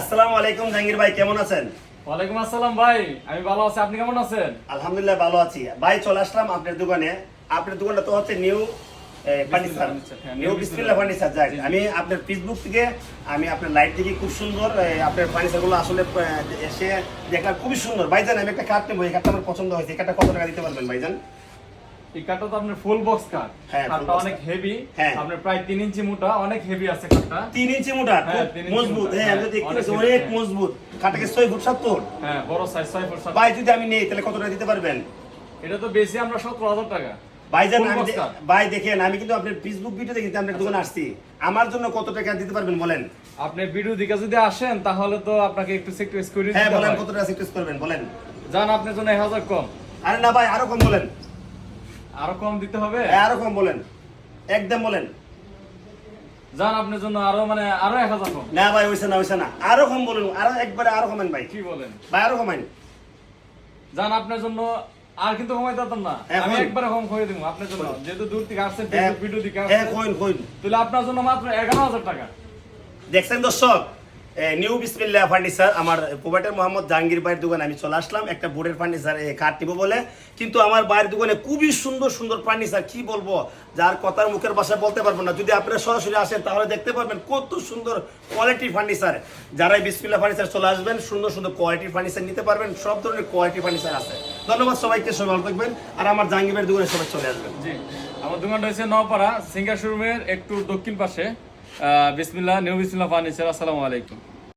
আসসালামু আলাইকুম জাহাঙ্গীর ভাই কেমন আছেন? ওয়ালাইকুম আসসালাম ভাই আমি ভালো আছি আপনি কেমন আছেন? আলহামদুলিল্লাহ ভালো আছি। ভাই চলে আসলাম আপনার দোকানে। আপনার দোকানটা তো হচ্ছে new furniture new Bismillah furniture যাক। আমি আপনার ফেসবুক থেকে আমি আপনার লাইভ থেকে খুব সুন্দর আপনার ফার্নিচারগুলো আসলে এসে দেখলাম খুবই সুন্দর। ভাইজান আমি একটা কাঠ নেব এই কাঠটা আমার পছন্দ হয়েছে এই কাঠটা কত টাকা দিতে পারবেন ভাইজান? এই কাঠটা তো আপনার ফুল বক্স কাঠ হ্যাঁ, কাঠটা অনেক হেভি হ্যাঁ। আপনার প্রায় তিন ইঞ্চি মোটা অনেক হেভি আছে কাঠটা তিন ইঞ্চি মোটা হ্যাঁ, মজবুত। হ্যাঁ আমি দেখতে অনেক পাচ্ছি অনেক। মজবুত। কাঠটাকে ছয় ফুট সত্তর হ্যাঁ বড় সাইজ ছয় ফুট সাত ভাই যদি আমি নেই তাহলে কত টাকা দিতে পারবেন? এটা তো বেশি আমরা সতেরো হাজার টাকা। ভাইজান আমি। ভাই দেখেন আমি কিন্তু আপনার ফেসবুক ভিডিওতে কিন্তু আপনার দোকানে আসছি। আমার জন্য কত টাকা দিতে পারবেন বলেন? আপনি ভিডিও দিকে যদি আসেন তাহলে তো আপনাকে একটু সেক্টর করে হ্যাঁ বলেন। কত টাকা সিকটেস করবেন বলেন? যান আপনার জন্য এক হাজার কম। আরে না ভাই আরও কম বলেন। আরও কম দিতে হবে? হ্যাঁ, আরও কম বলেন। একদম বলেন। যান আপনার জন্য আরও মানে আরও এক হাজার কম। না ভাই হইছে না হইছে না। আরও কম বলুন আরও একবারে আরও কমেন ভাই। কি বলেন? ভাই আরও কমেন যান আপনার জন্য আর কিন্তু কমাই দিতাম না। হ্যাঁ, আমি একবারে কম করে দিব আপনার জন্য। যেহেতু দূর থেকে আসছে হ্যাঁ, ভিডিও দিকে হ্যাঁ কইন কইন তাহলে আপনার জন্য মাত্র এগারো হাজার টাকা। দেখছেন দর্শক? নিউ বিসমিল্লা ফার্নিচার, আমার প্রোভাইডার মোহাম্মদ জাহাঙ্গীর ভাইয়ের দোকানে আমি চলে আসলাম। একটা বোর্ডের ফার্নিচার কাঠ নিবো বলে। কিন্তু আমার ভাইয়ের দোকানে খুবই সুন্দর সুন্দর ফার্নিচার, কি বলব? যার কথার মুখের বাসায় বলতে পারব না। যদি আপনারা সরাসরি আসেন, তাহলে দেখতে পারবেন কত সুন্দর কোয়ালিটি ফার্নিচার। যারা বিসমিল্লা ফার্নিচার চলে আসবেন, সুন্দর সুন্দর কোয়ালিটি ফার্নিচার নিতে পারবেন। সব ধরনের কোয়ালিটি ফার্নিচার আছে। ধন্যবাদ সবাইকে, সবাই ভালো থাকবেন। আর আমার জাহাঙ্গীর ভাইয়ের দোকানে সবাই চলে আসবেন। জি, আমার দোকানটা হচ্ছে নওপাড়া, সিঙ্গার শোরুমের একটু দক্ষিণ পাশে। বিসমিল্লাহ নিউ বিসমিল্লাহ ফার্নিচার আসসালামু আলাইকুম।